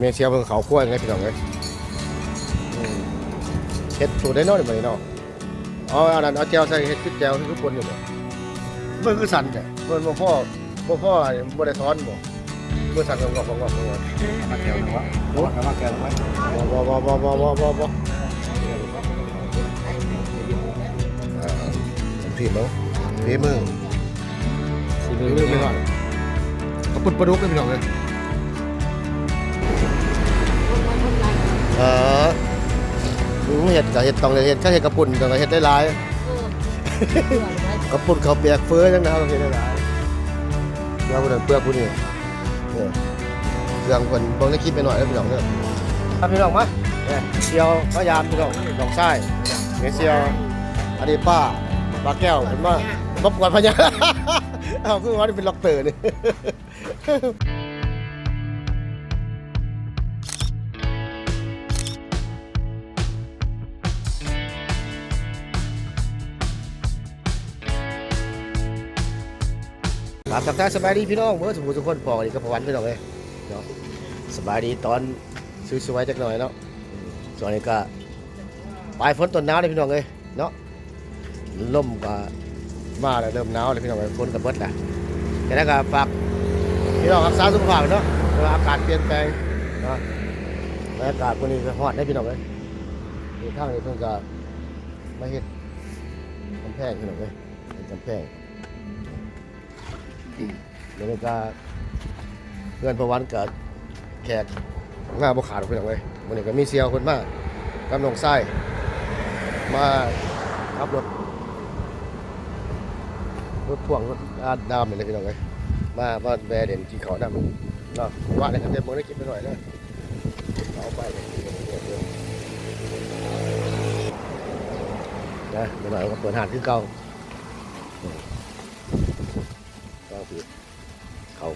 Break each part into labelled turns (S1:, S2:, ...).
S1: เมเชียเพิ่งเขาขั้วไงพี่น้องเอ้ยอืมเฮ็ดสูตรได้น้อยบ่นี่เนาะเอาอันนั้นเอาแจวใส่เฮ็ดคือแจวคือคนอยู่บ่มันคือสั่นจ้ะเพิ่นบ่พ่อบ่พ่อบ่ได้สอนบ่เมื่อสั่นงอกๆงอกๆงอก
S2: มาแก้วหนึ่งวะเอามาแก้วหนึ่งไว้
S1: ๆบ่บ่บ่บ่บ่บ่บ่อ่าผมผิดแล้วฝีมือฝีมือไม่ว่าเขาปุ่นปลาดุกเลยพี่น้องเอ้ย เอออืมเห็ดกับเห็ดต้องเลยเห็ดแค่เห็ดกระปุ่นแต่ว่าเห็ดได้หลายกระปุ่นเขาวเปียกเฟื้อจังนะครับเห็ดได้หลายเปลือกผู้นั้นเปลือกผู้นี้เนี่ยเครื่องคนเบิ่งได้คลิปไปหน่อยแล้วพี่น้องเด้อครับพี่น้องมาเนี่ยเซียวพยายามพี่น้องน้องชายเนี่ยเซียวอันนี้ป้าป้าแก้วเห็นว่ารบกวนพญา อ้าวคือว่านี่เป็นล็อกเตอร์นี่ ครับทักทายสบายดีพี่น้องเมื่อสมมุติทุกคนพอดีกับพวันพี่น้องเลยเนาะสบายดีตอนซื้อสวยจักหน่อยเนาะอืมส่วนนี้ก็ปลายฝนต้นหนาวเลยพี่น้องเลยเนาะลมก็มาแล้วเริ่มหนาวเลยพี่น้องเลยฝนก็เบิดแล้วแต่นั้นก็ฝากพี่น้องรักษาสุขภาพเนาะเว่าอากาศเปลี่ยนแปลงเนาะบรรยากาศวันนี้ก็ฮอดได้พี่น้องเลยมีข้างนี้เพิ่งก็มาเฮ็ดกำแพงพี่น้องเลยกำแพง เดี๋ยวนี้ก็เพื่อนประวันเกิดแขกงาบุขาดไปหน่อยเว้ยวันนี้ก็มีเซียวคนมากกำลังไส้มาขับรถรถพ่วงรถอาดามเลยพี่น้องเว้ยมาบ้านแบร์เด่นที่เขาดำเนาะว่าอะไรกันเดี๋ยวมึงได้กินไปหน่อยเลยเอาไปเลยนะเดี๋ยวหน่อยก็เปิดหาดขึ้นเก่า คือเขา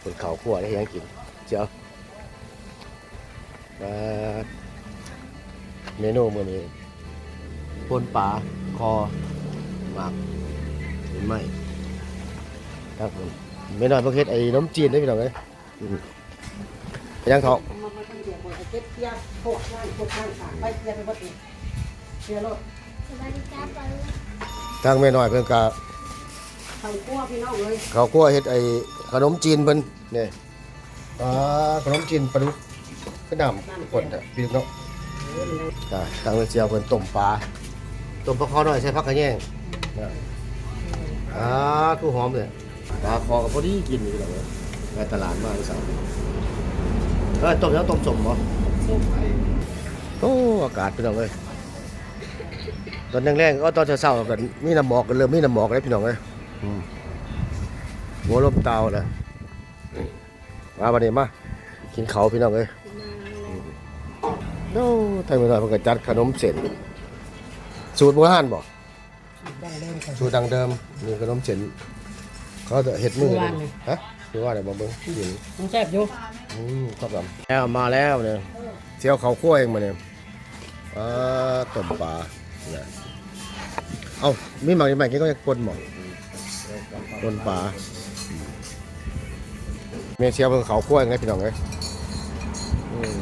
S1: เป็นเขาขั่วได้ยังกินเจ้ามาเมนูมื้อนี้ปนปลาคอหมากหรือไม่ครับผมไม่น้อยประเภทไอ้น้ำจีนได้พี่น้องเลยอืมไปยังเขา
S3: มาไปเดี๋ยวเก็บเกียร์หกล้านหกล้านสามไปเกียร์ไปหมดเลยเกียร์รถ
S4: สวัสดีครับบอลลูน
S1: ทางแม่น้อยเพิ่นก็
S3: ทำกั้วพี่น้องเลย
S1: เขาคั่วเฮ็ดไอ้ขนมจีนเพิ่นนี่อ่าขนมจีนปลาดุกก็นำคนอะพี่น้องจ้ะทางเจียวเพิ่นต้มปลาต้มปลาคอหน่อยใส่ผักกระแยงอ่าคือหอมเลยปลาคอกับพอดีกินอยู่แล้วในตลาดมาสาวเออต้มแล้วต้มสมบ่โอ้อากาศพี่น้องเอ้ยตอนแรกๆก็ตอนเช้าๆกันมีน้ำหมอกกันเริ่มมีน้ำหมอกแล้วพี่น้องเอ้ย หัวลมเตาเลยมาบัดนี้มากินเขาวพี่น้องเอ้ยโน้ไทยเมื่อไหร่เพิ่นก็จัดขนมเส้นสูตรโบราณบ่
S3: ดังเดิมก่อน
S1: สูตรดังเดิมมีขนมเส้นเขาจะเฮ็ดมือเลยฮะคือว่าอะไรบ่เบิ่งกิน
S3: มันแซ่บอยู่
S1: อืมครับผมแล้วมาแล้วเนี่ยเจียวเขาคั่วเองมาเนี่ยอ่าต้มปลาเนี่ยเอ้ามีหมักอีกไหมกินก็จะปนหม่อง ปนปลาเมเชียเพิ่งเขาคั่วเองไงพี่น้องเอ้ยอืม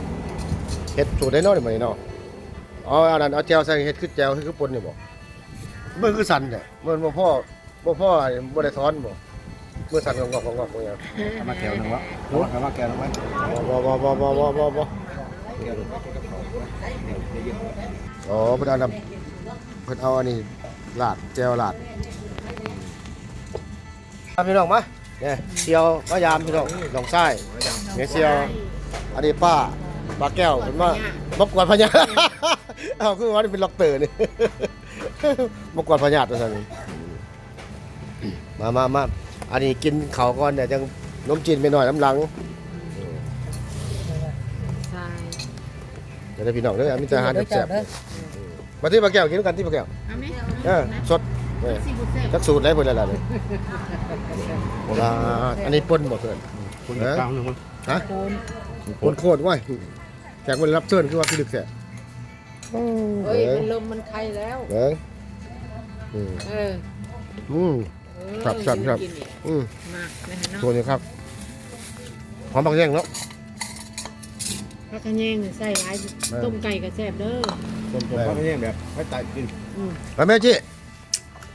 S1: เฮ็ดสูตรได้น้อยมานี่เนาะอ๋ออันนั้นเอาแจวใส่เฮ็ดคือแจวคือปนนี่บ่มันคือสั่นเนี่ยมันบ่พ่อบ่พ่อบ่ได้สอนบ่เมื่อสั่นงอกๆงอกๆบ่หยัง
S2: เอามาแก้วหนึ่งวะเอามาแก้วหนึ่งไว้
S1: บ่บ่บ่บ่บ่บ่บ่อ๋อเพิ่นเอาน้ำเพิ่นเอาอันนี้ลาดแจวลาดมา พี่น้องมาเนี่ยเซียวพยายามพี่น้องน้องชายเนี่ยเซียวอันนี้ป้าป้าแก้วเห็นว่ารบกวนพญาอ้าวคือว่านี่เป็นล็อกเตอร์นี่มากวนพญาตัวซั่นมามามาอันนี้กินข้าวก่อนเนี่ยจังนมจีนไปหน่อยน้ำหลัง
S3: ใช่
S1: เดี๋ยวได้พี่น้องเด้อมีแต่อาหารแซ่บๆมาที่ปลาแก้วกินกันที่ปลาแก้ว
S4: เอาไหม
S1: เออสดเออ
S4: สี่บุษเซ่
S1: จักสูตรได้เพิ่นแล้วล่ะนี่โบราณอันนี้ป่นบ่เพิ่น
S2: คุณกลางหนึ่งมั้ง
S1: ฮะ
S3: โคน
S1: ป่นโคตรว้ยแขกมันรับเชิญคือว่าพี่ดึกแซ่บโอ้
S3: เฮ้ย
S1: เด้อ
S3: มันลมมันไข่แล้ว
S1: เด้ออืม
S3: เออ
S1: อืม
S3: เออ
S1: ครับครับครับ
S3: กินอีก
S1: อืม
S3: มานะฮะเนาะ
S1: ตัวนี้ครับหอมบางแยงเนาะ
S3: ผักกระแยงใส่หลายต้มไก่ก็แซ่บเด้อ
S2: คนตัวเขาไม่ใช่แบบให้ตายกิน
S3: อืม
S1: ไปแม่จิ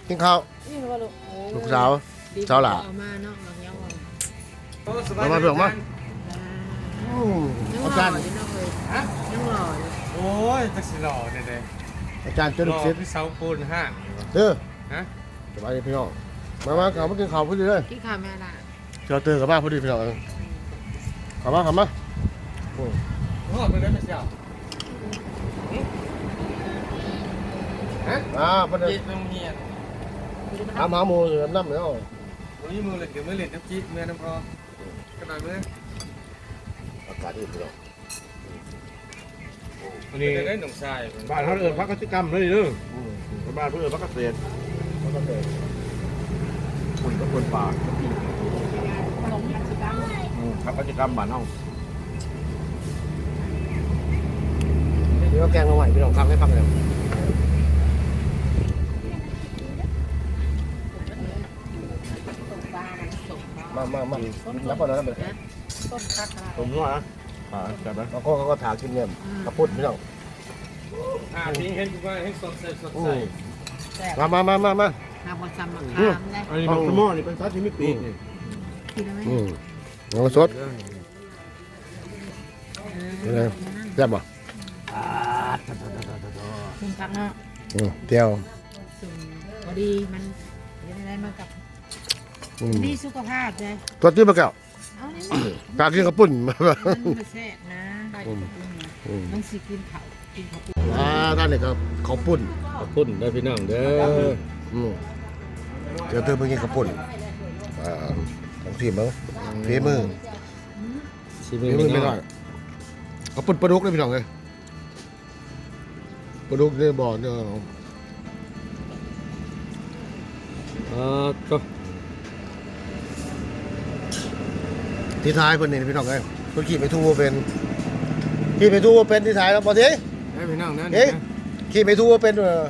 S1: กินข้าว
S3: นี่ว่าลูกเออ
S1: ลูกสาว
S3: ดี
S1: สาวหลา
S3: เอามาเนาะบางอย่างว่า
S1: มามาเพิ่งมา
S3: ยัง
S1: อา
S3: หล่
S1: จา
S3: อ
S1: รย์
S3: อยู่เนาะเลยยังหล่ออยู่
S5: โอ้ยจักสิหล่อเนี่ยเด้
S1: อาจารย์เจ้า
S5: ห
S1: ลู
S5: ล่
S1: ก
S5: อ
S1: ศิษย์
S5: พี่เสาปูนห้าง
S1: เด้อ
S5: ฮะ
S1: สบายดีพี่น้องมามาเขามากินข้าวพอดีเลย
S3: กินข้าวแม่ล่ะ
S1: เจอเตือนกับมาพอดีพี่น้องเข้ามาเข้ามา
S5: โอ้เป็นได้ไม่เสียว
S1: อ่าพอดี
S5: จีตรงเฮียน
S1: ทำหาหมูอยู่น้ำเนาะ
S5: วั นนี้มือเล่นเดี๋ยวมือเล่นน้ำจีเมื่อน้ำพอกันหน่อยมือ
S1: อากาศดีพี่น้อง
S5: วันนี้ได้หนุ่มชาย
S2: บ้านเขาเอิญพักกิจกรรมเลยเด้อบ้านเพื่อนพักเกษตร
S1: แล้วก็เดิน
S2: คนกับคนป่า
S3: ขนมกิจกรรม
S2: พักกิจกรรมบ้านเฮา
S1: นี่ก็แกงมาใหม่พี่น้องฟังให้ฟังเลย
S3: สุกเนาะ
S1: มามามานับก่อนนะนับเลย
S3: ต้มคักอะไร
S2: ผมว่านะป่าจับแล้ว
S1: แล้วก็เขาก็ถามกินเนี่ยกระพุ้นพี่น้อง
S5: อ่าทิ้งเห็นกูว่าเห็นสดใสสดใส
S3: แซ่บ
S1: มามามามามา
S3: น้ำผสมมะขามนะ
S2: อันนี้มันสมอนี่เป็นซาชิมิปีกนี่
S3: กินได้ไหม
S1: อืมน้ำสดนี่เลยแซ่บป่ะ
S3: กินคักเนาะ
S1: อืมเจียว
S3: สุ่มพอดีมันยังไงมากับ
S1: อืม
S3: ดีสุขภาพเลย
S1: ตัวที่มาแก้ว
S3: เอานี่มัน
S1: กากินกระปุ้น
S3: มันมาแซ่บนะได้กับปุ้นนะ
S1: อืม
S3: มันสิกินข้าวกินข้าวปุ้น
S1: อ่าด้านนี้ก็ข้าวปุ้น
S5: ขอบคุณได้พี่น้องเด้อ
S1: อืมเดี๋ยวเธอไปกินข้าวปุ้นอ่าของทีมมั้งฝีมือ
S5: ชิ
S1: ฝี
S5: ม
S1: มือไม่ได้ข้าวปุ้นปลาดุกเลยพี่น้องเลยปลาดุกเนี่ยบ่อเนี่ย
S5: เออก็
S1: ที่ท้ายเพิ่นนี่พี่น้องเลยเพิ่นขี่ไปทู่เป็นขี่ไปทู่เป็นที่ท้ายแล้วบ่ที
S5: ได้พี่น้องเด้อ
S1: เอ๊ะขี่ไปทู่เป็นเออ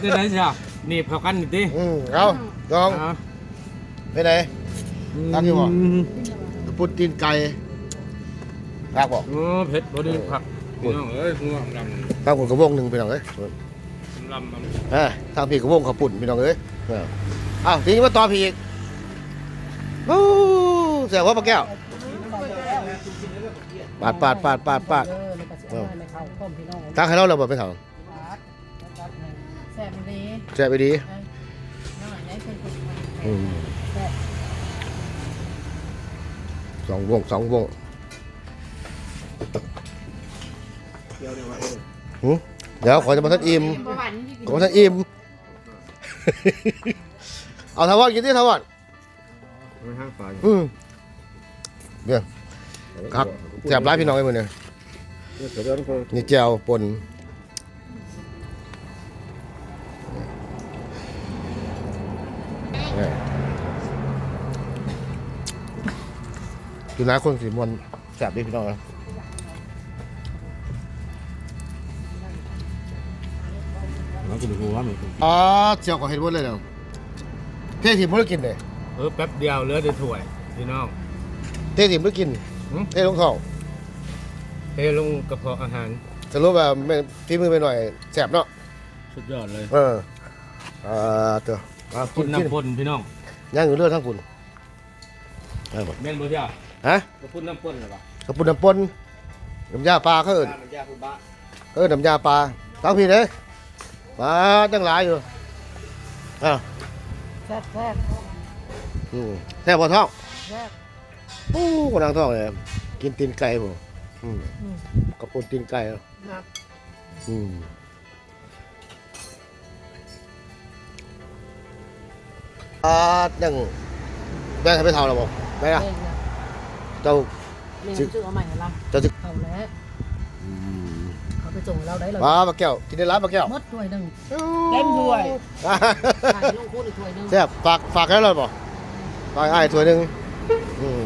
S5: ได้ได้จ้ะนี่พอกันนี่ติ
S1: อืมเอาลองไปไหนตั้งอยู่บ่กระปุ้นตีนไก่ลากบอก
S5: โอ้เผ็ดพอดีผักพี่น้องเอ้ยง่วงลำ
S1: ทางผมกระวงหนึ่งพี่น้องเอ้ย
S5: ลำลำ
S1: อ่าทางพี่กระวงขับปุ่นพี่น้องเอ้ยเอออ้าวทีนี้มาต่อพี่อีกโอ้ เสียว่าปลาแก้วปาดปาดปาดปาดปาด
S3: เออในกระเช้าในข้าวต้มพี่น้อง
S1: ตั้งให้เราเราบอกไปถาม
S3: แซ่บดี
S1: แช่ไปดี
S3: น้อยได้เป็นคน
S1: อืม
S3: แซ่บ
S1: สองวงสองวง
S2: เกี่ยวเนี่ยว่าเออ
S1: หึเดี๋ยวขอจะมาทัดอิ่ม
S3: ประวันที่กิน
S1: ขอมาทัดอิ่มเอาทาวอนกินที่ทาวอน
S2: ไม่ห้างฝ่าย
S1: อืม เดี๋ยวครับแซ่บร้ายพี่น้องไอ้มือเนี่ย
S2: เดี๋ยวเดี๋ยวทุกคน
S1: นี่แจ่วปนเนี่ยดูนะคนสีมวนแสบดิพี่น้องนะ
S2: เรากินหัวมัน
S1: อ๋อเจียวก็เห็นหมดเลยเนาะเทถิ่มไม่ได้กินเลย
S5: เออแป๊บเดียวเหลือได้ถ้วยพี่น้อง
S1: เทถิ่มไม่ได้กิน
S5: หืม
S1: เทลงท้อง
S5: เทลงกระเพาะอาหาร
S1: สรุปว่าไม่ที่มือไปหน่อยแสบเนาะ
S5: สุดยอดเลย
S1: เอออ่าเตัวอ่า
S5: คุ
S1: กิ
S5: ณ
S1: นกิน
S5: น้ำพ่นพี่น้อง
S1: ย่างอยู่เลือดทั้งปุ่นเอาหมด
S5: แม่นบ่เที่ยว
S1: ฮะ
S5: กระพุ่นน้ำพ่นเหรอปะ
S1: กระปุ่นน้ำปนน้ำยาปลาเขาเอิญ
S2: มันยากคุณบ้า
S1: เออน้ำยาปลาตั้งพี่เด้ปลาตั้งหลายอยู่อ้าว
S3: แซ่บแซ่บ
S1: อืมแซ่บบ่ท้อง
S3: แซ่บ
S1: ปู้กำลังท้องเลยกินตีนไก่บ่อืม
S3: อืม
S1: กระปุนตีนไก่เหรอ
S3: นะ
S1: อืมอ่าจังแบ่งให้ไปเท่าแล้วบ่ได้ล่ะ
S3: เองนะ
S1: เจ้า
S3: เมนูชื่อเอาใหม่ให้เรา
S1: เจ้าสิ
S3: เขาแล้ว
S1: อืม
S3: เขาไปส่งเราได้เลย
S1: ปลาปลาแก้วกินได้ร้านปลาแก้ว
S3: มดถ้วยหนึ่งเต็มถ้วย
S1: อ่า
S3: ใส่ลงคูณอีกถ้วยหนึ่ง
S1: แซ่บฝากฝากให้เราบ่ฝากอ้ายถ้วยหนึง อืม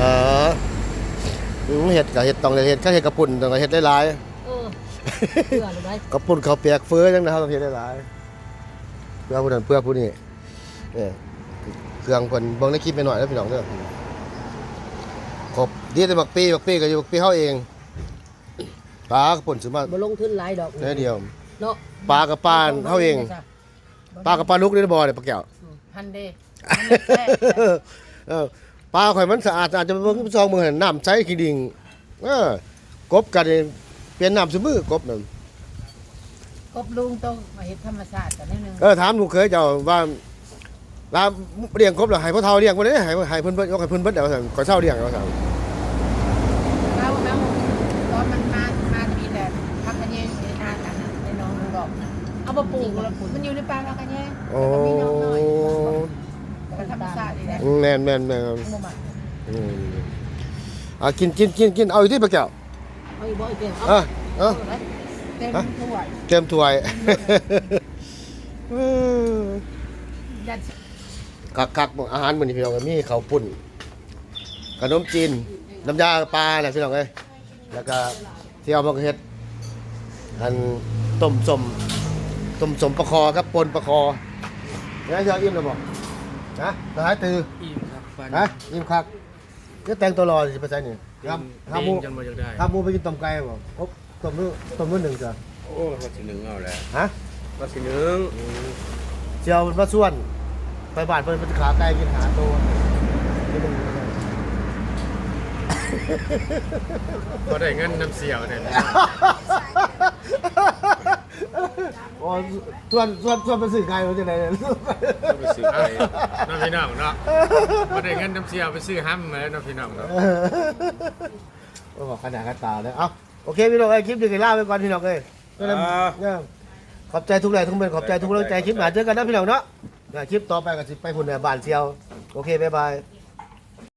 S1: เออเห็ดกับเห็ดตองเห็ดข้าเห็ดกระปุ่นตองเห็ดได้หลาย
S3: เออเพื่อเลยได้
S1: กระปุ่นเขาเปียกเฟื้อจังนะครับต้องเห็ดได้หลายเพื่อผู้นั้นเพื่อผู้นี้เนี่ยเครื่องเพิ่นบิ่งในคลิปไปหน่อยแล้วพี่น้องเด้อครบดีแต่บักปีบักปีก็อยู่บักปีเฮาเองปลาก็ป่นซื้อมา
S3: บ่ลงทุนหลายดอก
S1: แค่เดียว
S3: เนาะ
S1: ปลากับปลาเฮาเองปลากับปลาลุกนี่บ่ได้ปลาแก้ว
S3: พันเด
S1: เออปลาข่อยมันสะอาดอาจจะเบิ่งซองมือห็นน้ำใสขี้ดิ่งเออกบกันเปลี่ยนน้ำซุมือกบนั่น
S3: กบลุงต้องมาเฮ็ดธรรมชาติกันนิดนึง
S1: เออถามลูกเคยเจ้าว่าลาเลี้ยงกบแล้วให้พ่อเฒ่าเลี้ยงบ่ได้ให้ให้เพิ่นเบิดยกให้เพิ่นเบิดเอาซั่นก่อเช้าเลี้ยงเอาซั่น
S3: แล้วแล้วตอนมันมามาทีแต่พักกันแยงในนากันน่ะในน้องดอกเอามาปลูกแล้วมันอยู่ในป่าพักกันแยง
S1: โอ้
S3: แล้วก็มีน้องน้อย ธรรมชาตินี่แหละ
S1: แม่นแม่นแม่น
S3: บ่มัก
S1: อืมอะกินกินกินกินเอาอยู่ที่ปลาแก้ว
S3: เอาอีกบ่อีกเด้อ
S1: อะ
S3: เอา
S1: เอะ
S3: เต็มถ้วย
S1: เตรียมถ้วย
S3: ยัด
S1: คักคักอาหารมื้อนี้พี่น้องก็มีข้าวปุ้นขนมจีน น้ำยาปลาแหละพี่น้องเอ้ยแล้วก็ที่เอามาเฮ็ดอันต้มสมต้มสมปลาคอครับปนปลาคอแล้วจะอิ่มแล้วบ่ นะสหายตือ
S5: อิ่มครับฟัน
S1: ฮะอิ่มคักเดี๋ยวแต่งตัวรอสิไปใส่นี่ครับห้า
S5: เด้
S1: หมู
S5: งจนบ่อยากได้
S1: ห้าหมูไปกินต้มไก่บ่โอ้ต้มมื้อต้มมื้อหนึ่งจ้ะ
S2: โอ้มาสิหนึ่งเอาแล้ว
S1: ฮะ
S2: มาสิหนึ่ง
S1: เจียวมันมาส่วน ไปบ้านเพิ่นเป็นขาไก่กินหาตัวนี่มึง
S5: พอได้เงินน้ำเสียวเนี่ย
S1: โอ้ส่วนส่วนส่วนไปซื้อไก่มาจากไหนเนี่ย
S2: ไปซื้อไป
S5: น้องพี่น้องเนาะพอได้เงินน้ำเสียวไปซื้อห้ำมาแล้วน้องพี่น้องเนาะ
S1: โอ้บอกขนาดกันตาเลยเอ้าโอเคพี่น้องไอ้ยคลิปเดียวกันล่าไปก่อนพี่น้องเอ้ยก็เลยเนี่ยขอบใจทุกแรงทุกเม็ดขอบใจทุกกำลังใจคลิปหนาเจอกันนะพี่น้องเนาะเดี๋ยวคลิปต่อไปก็สิไปพุ่นในบ้านเซียวโอเคบ๊ายบาย